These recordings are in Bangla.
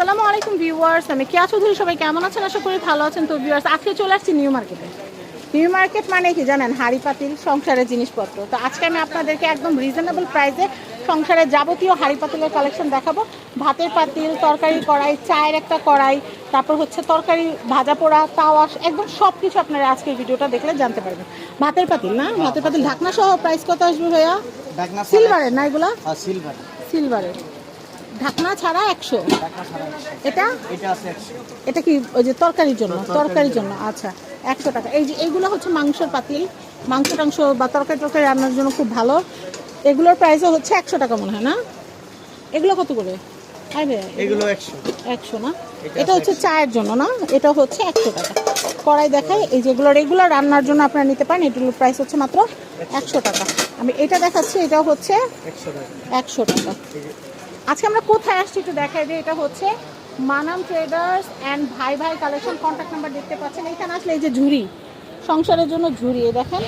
আসসালামু আলাইকুম ভিউয়ার্স আমি কেয়া চৌধুরী সবাই কেমন আছেন? আশা করি ভালো আছেন। তো ভিউয়ার্স আজকে চলে আসছি নিউ মার্কেটে। নিউ মার্কেট মানে কি জানেন? হাড়ি পাতিল সংসারের জিনিসপত্র। তো আজকে আমি আপনাদেরকে একদম রিজনেবল প্রাইসে সংসারের যাবতীয় হাড়ি পাতিলের কালেকশন দেখাবো। ভাতের পাতিল তরকারি কড়াই চায়ের একটা কড়াই তারপর হচ্ছে তরকারি ভাজা পোড়া তাওয়া একদম সব কিছু আপনারা আজকের ভিডিওটা দেখলে জানতে পারবেন। ভাতের পাতিল না? ভাতের পাতিল ঢাকনা সহ প্রাইস কত আসবে ভাইয়া? সিলভারের না এগুলা? আর সিলভার সিলভারের ঢাকনা ছাড়া একশো। এটা? এটা কি ওই যে তরকারির জন্য? তরকারির জন্য। আচ্ছা একশো টাকা। এই যে এইগুলো হচ্ছে মাংসের পাতিল মাংস টাংস বা তরকারি টরকারি রান্নার জন্য খুব ভালো। এগুলোর প্রাইসও হচ্ছে একশো টাকা মনে হয় না? এগুলো কত করে? এগুলো একশো। একশো না? এটা হচ্ছে চায়ের জন্য না? এটা হচ্ছে একশো টাকা। কড়াই দেখাই এই যেগুলো রেগুলার রান্নার জন্য আপনারা নিতে পারেন এগুলোর প্রাইস হচ্ছে মাত্র একশো। টাকা। আমি এটা দেখাচ্ছি এটা হচ্ছে একশো টাকা। একশো টাকা। আজকে আমরা কোথায় আসছি একটু দেখাই দিই। এটা হচ্ছে মানাম ট্রেডার্স অ্যান্ড ভাই ভাই কালেকশন। কন্ট্যাক্ট নাম্বার দেখতে পাচ্ছেন। এখানে আসলে এই যে ঝুড়ি সংসারের জন্য ঝুড়ি এই দেখেন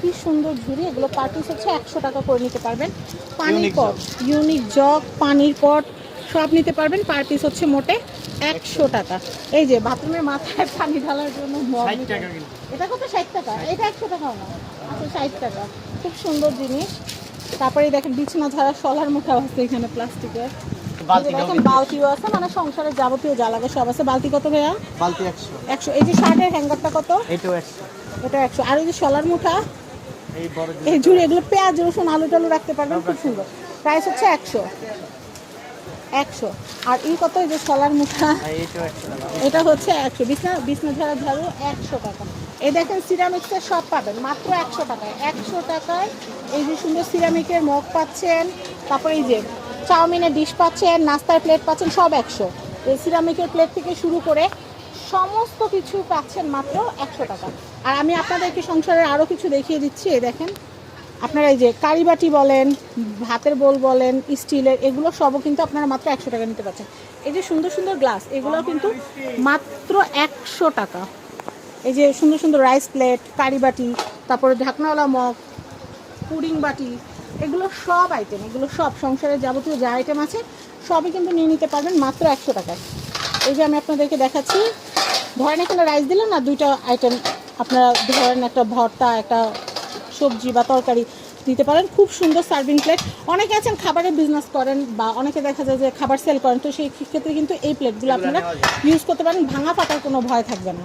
কি সুন্দর ঝুড়ি। এগুলো পার্টিস হচ্ছে একশো টাকা করে নিতে পারবেন। পানির পট ইউনিক জগ পানির পট সব নিতে পারবেন। পার পিস হচ্ছে মোটে একশো টাকা। এই যে বাথরুমের মাথায় পানি ঢালার জন্য টাকা এটা কত? ষাট টাকা? এটা একশো টাকাও না আচ্ছা ষাট টাকা। খুব সুন্দর জিনিস। তারপরে দেখেন বিছনা ছাড়া সলার মুখে আছে এখানে প্লাস্টিকের। দেখেন বালতিও আছে মানে সংসারের যাবতীয় যা লাগে সব আছে। বালতি কত ভাইয়া? বালতি একশো। একশো। এই যে শার্টের হ্যাঙ্গারটা কত? একশো। এটা একশো। আর এই যে সলার মুঠা? এই এই ঝুড়ি এগুলো পেঁয়াজ রসুন আলু টালু রাখতে পারবেন খুব সুন্দর। প্রাইস হচ্ছে একশো। একশো। আর এই কত? যে সলার মুঠা একশো টাকা। এটা হচ্ছে একশো। বিছনা বিছনা ঝাড়া ঝাড়ু একশো টাকা। এই দেখেন সিরামিক্সের সব পাবেন মাত্র একশো টাকায়। একশো টাকায় এই যে সুন্দর সিরামিকের মগ পাচ্ছেন তারপরে এই যে চাউমিনের ডিশ পাচ্ছেন নাস্তার প্লেট পাচ্ছেন সব একশো। এই সিরামিকের প্লেট থেকে শুরু করে সমস্ত কিছু পাচ্ছেন মাত্র একশো টাকা। আর আমি আপনাদেরকে সংসারের আরও কিছু দেখিয়ে দিচ্ছি এই দেখেন। আপনারা এই যে কারিবাটি বলেন ভাতের বোল বলেন, স্টিলের, এগুলো সবও কিন্তু আপনারা মাত্র একশো টাকা নিতে পারছেন। এই যে সুন্দর সুন্দর গ্লাস এগুলো কিন্তু মাত্র একশো টাকা। এই যে সুন্দর সুন্দর রাইস প্লেট, কারিবাটি, তারপরে ঢাকনাওয়ালা মগ, পুডিং বাটি, এগুলো সব আইটেম এগুলো সব সংসারের যাবতীয় যা আইটেম আছে, সবই কিন্তু নিয়ে নিতে পারবেন মাত্র একশো টাকায়। এই যে আমি আপনাদেরকে দেখাচ্ছি, ধরেন এখানে রাইস দিলেন না, দুইটা আইটেম আপনারা ধরেন একটা ভর্তা, একটা সবজি বা তরকারি দিতে পারেন। খুব সুন্দর সার্ভিং প্লেট অনেকে আছেন খাবারের বিজনেস করেন বা অনেকে দেখা যায় যে খাবার সেল করেন তো সেই ক্ষেত্রে কিন্তু এই প্লেটগুলো আপনারা ইউজ করতে পারেন। ভাঙা ফাটার কোনো ভয় থাকবে না।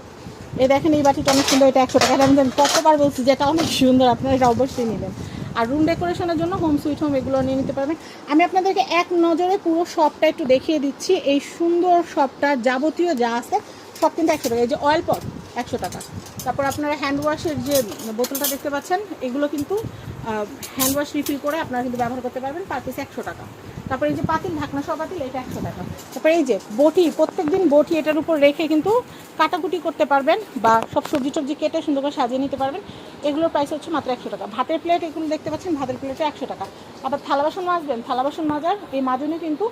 এই দেখেন এই বাটিটা অনেক সুন্দর এটা একশো টাকা আমি কতবার বলছি যে এটা অনেক সুন্দর আপনারা এটা অবশ্যই নেবেন। আর রুম ডেকোরেশনের জন্য হোম সুইট হোম এগুলো নিয়ে নিতে পারবেন। আমি আপনাদেরকে এক নজরে পুরো শপটা একটু দেখিয়ে দিচ্ছি। এই সুন্দর শপটা যাবতীয় যা আছে সব কিন্তু একশো টাকা। এই যে অয়েল পট একশো টাকা। তারপর আপনারা হ্যান্ড ওয়াশের যে বোতলটা দেখতে পাচ্ছেন, এগুলো কিন্তু হ্যান্ড ওয়াশ রিফিল করে আপনারা কিন্তু ব্যবহার করতে পারবেন পার পিস একশো টাকা। তারপরে এই যে পাতিল, ঢাকনা সহ পাতিল, এটা একশো টাকা। তারপরে এই যে বটি প্রত্যেক দিন বটি এটার উপর রেখে কিন্তু কাটাকুটি করতে পারবেন বা সব সবজি টবজি কেটে সুন্দর করে সাজিয়ে নিতে পারবেন। এগুলোর প্রাইস হচ্ছে মাত্র একশো টাকা। ভাতের প্লেট এগুলো দেখতে পাচ্ছেন, ভাতের প্লেটে একশো টাকা। আবার থালা বাসন মাজবেন থালা বাসন মাজার, এই মাজনে কিন্তু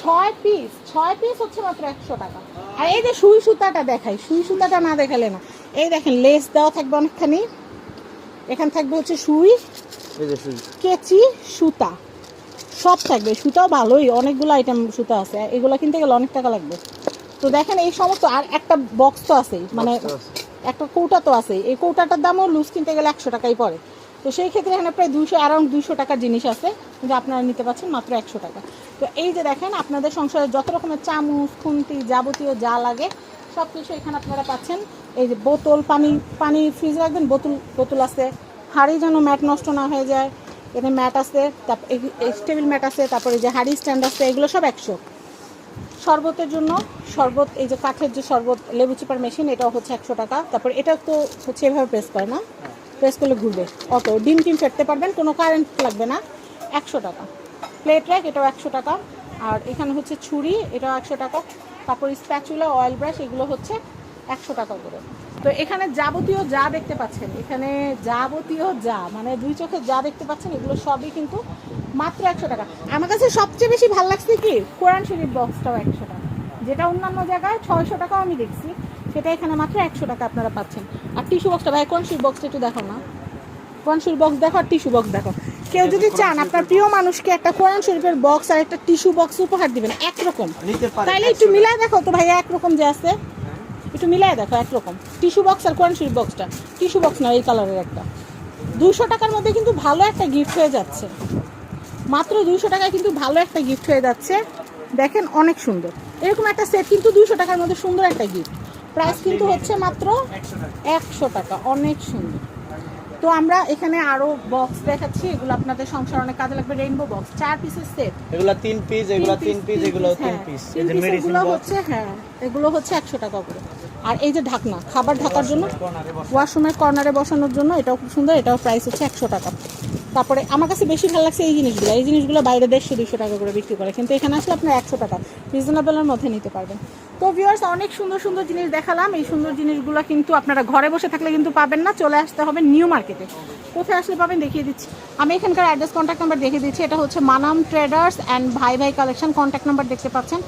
ছয় পিস ছয় পিস হচ্ছে মাত্র একশো টাকা। আর এই যে সুই সুতাটা দেখাই, সুই সুতাটা না দেখালে না। এই দেখেন লেস দেওয়া থাকবে অনেকখানি। এখান থাকবে হচ্ছে সুই কেচি সুতা। সব থাকবে সুতাও ভালোই অনেকগুলো আইটেম সুতা আছে। এগুলো কিনতে গেলে অনেক টাকা লাগবে। তো দেখেন এই সমস্ত আর একটা বক্স তো মানে তো আছে। একটা কৌটা তো আছেই। এই কৌটাটার দামও লুজ কিনতে গেলে একশো টাকাই পড়ে। তো সেই ক্ষেত্রে এখানে প্রায় দুশো অ্যারাউন্ড দুশো টাকার জিনিস আছে কিন্তু আপনারা নিতে পারছেন মাত্র একশো টাকা। তো এই যে দেখেন আপনাদের সংসারে যত রকমের চামচ খুন্তি যাবতীয় যা লাগে সব কিছু এখানে আপনারা পাচ্ছেন। এই যে বোতল, পানি পানি ফ্রিজ রাখবেন, বোতল বোতল আছে। হাড়ি যেন ম্যাট নষ্ট না হয়ে যায়, এখানে ম্যাট আছে তারপর টেবিল ম্যাট আছে, তারপরে যে হাড়ি স্ট্যান্ড আছে, এগুলো সব একশো। শরবতের জন্য, শরবত, এই যে কাঠের যে শরবত, লেবু চিপার মেশিন এটাও হচ্ছে একশো টাকা। তারপর এটা তো হচ্ছে এভাবে প্রেস করে না। প্রেস করলে ঘুরবে। অত ডিম টিম ফেটতে পারবেন, কোনো কারেন্ট লাগবে না। একশো টাকা। প্লেট র্যাক এটাও একশো টাকা। আর এখানে হচ্ছে ছুরি, এটাও একশো টাকা। তারপর স্প্যাচুলা অয়েল ব্রাশ এগুলো হচ্ছে একশো টাকা করে। তো এখানে যাবতীয় যা দেখতে পাচ্ছেন, এখানে যাবতীয় যা মানে দুই চোখে যা দেখতে পাচ্ছেন, এগুলো সবই কিন্তু মাত্র একশো টাকা। আমার কাছে সবচেয়ে বেশি ভালো লাগছে কি, কোরআন শরীফ বক্সটাও একশো টাকা। যেটা অন্যান্য জায়গায় ছয়শো টাকাও আমি দেখছি, সেটা এখানে মাত্র একশো টাকা আপনারা পাচ্ছেন। আর টিস্যু বক্সটা ভাই, কোন শরীফ বক্সটা একটু দেখো না। কোন শরীফ বক্স দেখো আর টিস্যু বক্স দেখো কেউ যদি চান আপনার প্রিয় মানুষকে একটা কোরআন শরীফের বক্স আর একটা টিস্যু বক্স উপহার দিবেন একরকম। তাইলে একটু মিলায় দেখো তো ভাইয়া একরকম যে আছে। একটু মিলায় দেখো একরকম। টিস্যু বক্স আর কোরআন শরীফ বক্সটা টিস্যু বক্স না এই কালারের একটা। দুশো টাকার মধ্যে কিন্তু ভালো একটা গিফট হয়ে যাচ্ছে। মাত্র দুশো টাকায় কিন্তু ভালো একটা গিফট হয়ে যাচ্ছে। দেখেন অনেক সুন্দর। এরকম একটা সেট কিন্তু দুশো টাকার মধ্যে সুন্দর একটা গিফট প্রাইস কিন্তু হচ্ছে মাত্র একশো টাকা। অনেক সুন্দর। তো আমরা এখানে আরও বক্স দেখাচ্ছি এগুলো আপনাদের সংসার অনেক কাজে লাগবে রেইনবো বক্স চার পিসের সেট এগুলো তিন পিস এগুলো তিন পিস এগুলো তিন পিস এই যে মেডিসিন হচ্ছে হ্যাঁ এগুলো হচ্ছে একশো টাকা করে। আর এই যে ঢাকনা খাবার ঢাকার জন্য ওয়াশরুমের কর্নারে বসানোর জন্য এটাও খুব সুন্দর এটাও প্রাইস হচ্ছে একশো টাকা। তারপরে আমার কাছে বেশি ভালো লাগছে এই জিনিসগুলো। এই জিনিসগুলো বাইরে দেড়শো দুশো টাকা করে বিক্রি করে। কিন্তু এখানে আসলে আপনার একশো টাকা রিজনেবলের মধ্যে নিতে পারবেন। তো ভিউয়ার্স অনেক সুন্দর সুন্দর জিনিস দেখালাম। এই সুন্দর জিনিসগুলো কিন্তু আপনারা ঘরে বসে থাকলে কিন্তু পাবেন না। চলে আসতে হবে নিউ মার্কেটে কোথায় আসলে পাবেন দেখিয়ে দিচ্ছি। আমি এখানকার অ্যাড্রেস কন্ট্যাক্ট নাম্বার দেখিয়ে দিচ্ছি। এটা হচ্ছে মানাম ট্রেডার্স অ্যান্ড ভাই ভাই কালেকশন কন্ট্যাক্ট নাম্বার দেখতে পাচ্ছেন।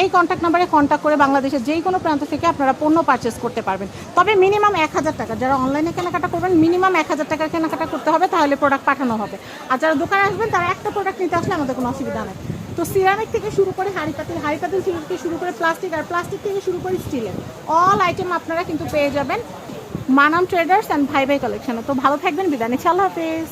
এই কন্ট্যাক্ট নাম্বারে কন্ট্যাক্ট করে বাংলাদেশের যেই কোনো প্রান্ত থেকে আপনারা পণ্য পারচেস করতে পারবেন। তবে মিনিমাম এক হাজার টাকা। যারা অনলাইনে কেনাকাটা করবেন মিনিমাম এক হাজার টাকার কেনাকাটা করতে হবে, তাহলে প্রোডাক্ট পাঠানো হবে। আর যারা দোকানে আসবেন, তারা একটা প্রোডাক্ট নিতে আসলে আমাদের কোনো অসুবিধা নেই। তো সিরামিক থেকে শুরু করে হাড়ি পাতিল হাড়ি পাতিল থেকে শুরু করে প্লাস্টিক আর প্লাস্টিক থেকে শুরু করে স্টিলের অল আইটেম আপনারা কিন্তু পেয়ে যাবেন। মানাম ট্রেডার্স অ্যান্ড ভাই ভাই কালেকশনে তো ভালো থাকবেন, বিদায় নিচ্ছি। আল্লাহ হাফেজ।